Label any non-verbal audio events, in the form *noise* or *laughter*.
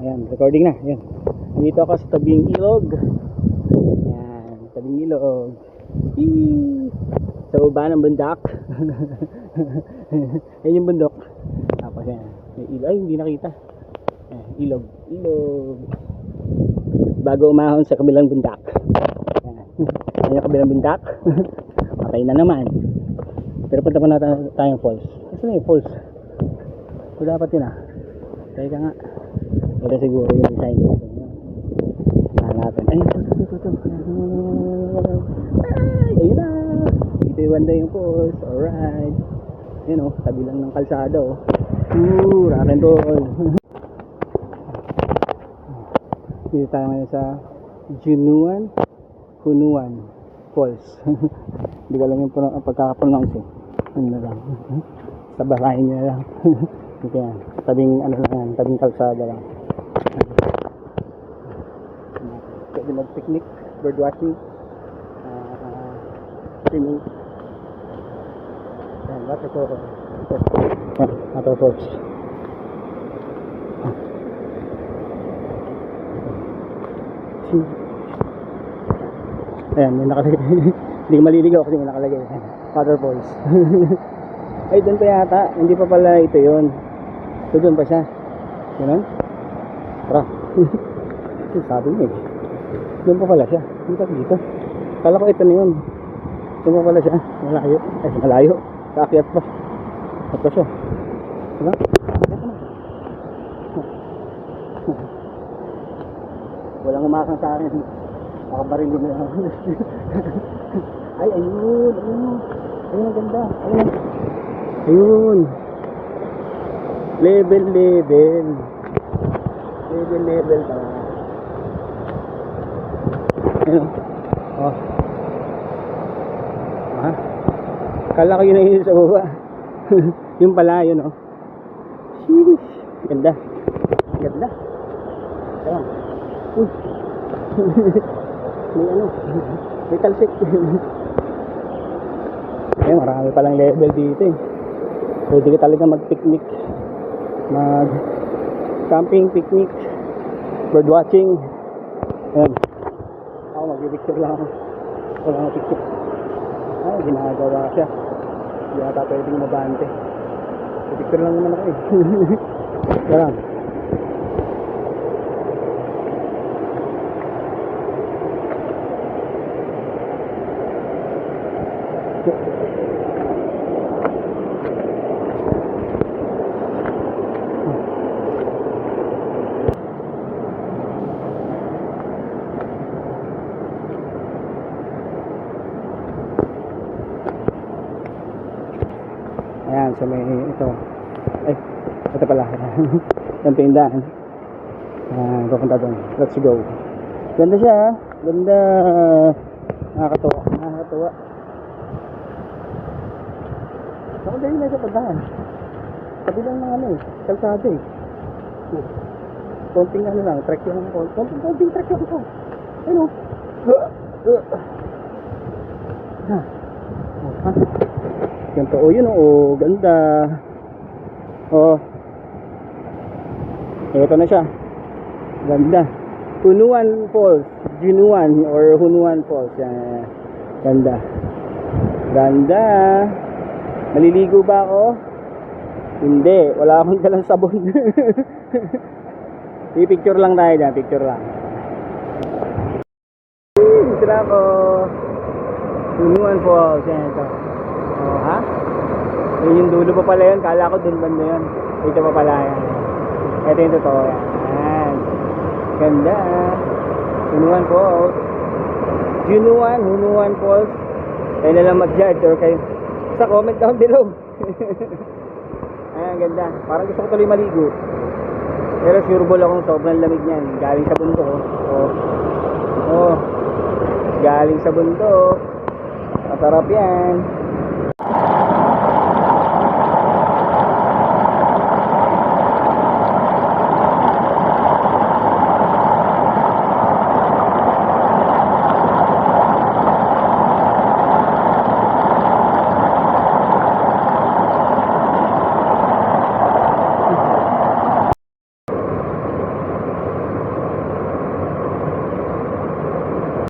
Ayan, recording na. Ayan. Dito ako sa tabing ilog. Ayan, tabing ilog. Eee! Sa baba ng bundok. *laughs* Ayan yung bundok. Tapos yan. May ilog. Ay, hindi nakita. Ayan, ilog. Ilog. Bago umahon sa kabilang bundok. Ayan. Ayan yung kabilang bundok. *laughs* Patay na naman. Pero punta pa natin tayong falls. Kasi na yung falls. Ito dapat yun ah. Teka nga. Ito siguro yung design. Hanapin. Ay, ito, ito, ito, ito. Ay, ayun na. Ito yung banda yung falls. Alright. Ayun oh, tabi lang ng kalsada oh. Ooh, rock and. *laughs* Dito tayo ngayon sa Junuan Hunuan Falls. *laughs* Hindi ko alam yung pro- pagkakapronounce eh. *laughs* Ano na lang. sa basahin niya lang. Yan. Tabing ano lang. Tabing kalsada lang. Pwede mag-picnic, bird watching, uh, swimming. Yan, waterfall. Yan, waterfalls. Ayan, may nakalagay. *laughs* Hindi ko maliligaw kasi may nakalagay. Waterfalls. *laughs* Ay, doon pa yata. Hindi pa pala ito yun. So, doon pa siya. Ganun? Tara. *laughs* Sabi niya eh. Doon pa pala siya. Pa dito. Kala ko ito na yun. Doon pa pala siya. Malayo. Eh, malayo. Kaakyat pa. At siya. Diba? Walang umakang sa akin. Nakabarili na lang. *laughs* Ay, ayun. Ayun. Ayun ang ganda. Ayun. Ayun. Level, level. Level, level pa. Ayun. Oh. Ah. Kala ko yun na yun sa baba. *laughs* yung pala, yun oh. Sheesh. Ganda. Ganda. Ayun. Uy. *laughs* may ano. May talsik. *laughs* Eh, marami palang level dito eh. Pwede ka talaga mag-picnic. Mag camping, picnic, bird watching. Ayan. Ako mag-picture lang ako. Wala akong picture. Ay, ginagawa siya. Hindi ata pwedeng mabante. Picture lang naman ako eh. *laughs* Yan. Ayan, so may ito. Ay, ito pala. *laughs* Yung tindahan. Ayan, pupunta doon. Let's go. Ganda siya, ha? Ganda. Nakakatuwa. Nakakatuwa. Ako dahil na sa pagdahan. Sabi lang ng ano eh, kalsada eh. Konting ano lang, trek lang ako. Konting, konting trek lang ako. Ano? Ha? Oh, ha? Ganito, oh yun oh, ganda. Oh. Ito na siya. Ganda. Hunuan Falls. Junuan or Hunuan Falls. Yan. Ganda. Ganda. Maliligo ba ako? Hindi. Wala akong *laughs* dalang sabon. *laughs* I-picture lang tayo dyan. Picture lang. Dito na ako. Hunuan Falls. Yan ito. Oh, ha? Yun yung dulo pa pala yun. Kala ko dun banda yun. Ito pa pala yan. Ito yung totoo. Yan. Ganda. Hunuan Falls. Hunuan, Hunuan Falls. Kayo na lang mag-judge or kayo. Sa comment down below. *laughs* Ayan, ganda. Parang gusto ko tuloy maligo. Pero sure ball akong sobrang lamig niyan. Galing sa bundok. Oh. Oh. oh. Galing sa bundok. Masarap yan.